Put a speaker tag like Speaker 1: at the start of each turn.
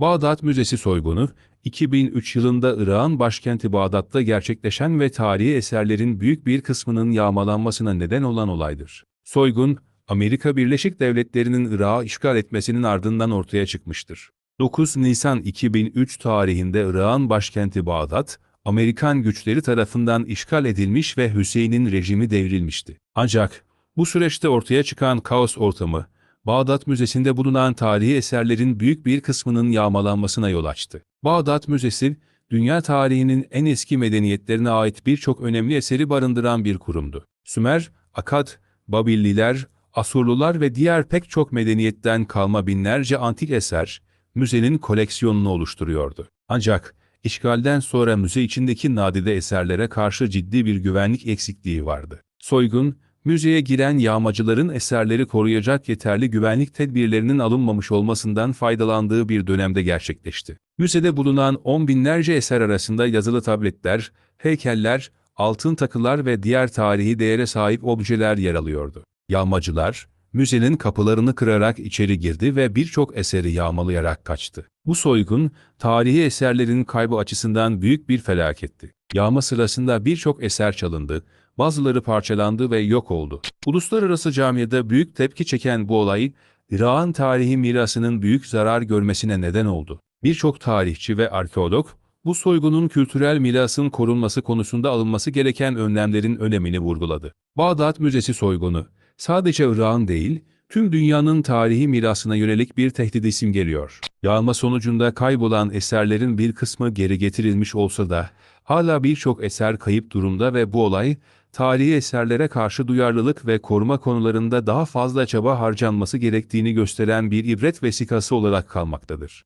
Speaker 1: Bağdat Müzesi soygunu, 2003 yılında Irak'ın başkenti Bağdat'ta gerçekleşen ve tarihi eserlerin büyük bir kısmının yağmalanmasına neden olan olaydır. Soygun, Amerika Birleşik Devletleri'nin Irak'ı işgal etmesinin ardından ortaya çıkmıştır. 9 Nisan 2003 tarihinde Irak'ın başkenti Bağdat, Amerikan güçleri tarafından işgal edilmiş ve Hüseyin'in rejimi devrilmişti. Ancak bu süreçte ortaya çıkan kaos ortamı, Bağdat Müzesi'nde bulunan tarihi eserlerin büyük bir kısmının yağmalanmasına yol açtı. Bağdat Müzesi, dünya tarihinin en eski medeniyetlerine ait birçok önemli eseri barındıran bir kurumdu. Sümer, Akad, Babilliler, Asurlular ve diğer pek çok medeniyetten kalma binlerce antik eser, müzenin koleksiyonunu oluşturuyordu. Ancak işgalden sonra müze içindeki nadide eserlere karşı ciddi bir güvenlik eksikliği vardı. Soygun, müzeye giren yağmacıların eserleri koruyacak yeterli güvenlik tedbirlerinin alınmamış olmasından faydalandığı bir dönemde gerçekleşti. Müzede bulunan on binlerce eser arasında yazılı tabletler, heykeller, altın takılar ve diğer tarihi değere sahip objeler yer alıyordu. Yağmacılar, müzenin kapılarını kırarak içeri girdi ve birçok eseri yağmalayarak kaçtı. Bu soygun, tarihi eserlerin kaybı açısından büyük bir felaketti. Yağma sırasında birçok eser çalındı, bazıları parçalandı ve yok oldu. Uluslararası camiada büyük tepki çeken bu olay, Irak'ın tarihi mirasının büyük zarar görmesine neden oldu. Birçok tarihçi ve arkeolog, bu soygunun kültürel mirasın korunması konusunda alınması gereken önlemlerin önemini vurguladı. Bağdat Müzesi soygunu, sadece Irak'ın değil, tüm dünyanın tarihi mirasına yönelik bir tehdidi simgeliyor. Yağma sonucunda kaybolan eserlerin bir kısmı geri getirilmiş olsa da, hala birçok eser kayıp durumda ve bu olay, tarihi eserlere karşı duyarlılık ve koruma konularında daha fazla çaba harcanması gerektiğini gösteren bir ibret vesikası olarak kalmaktadır.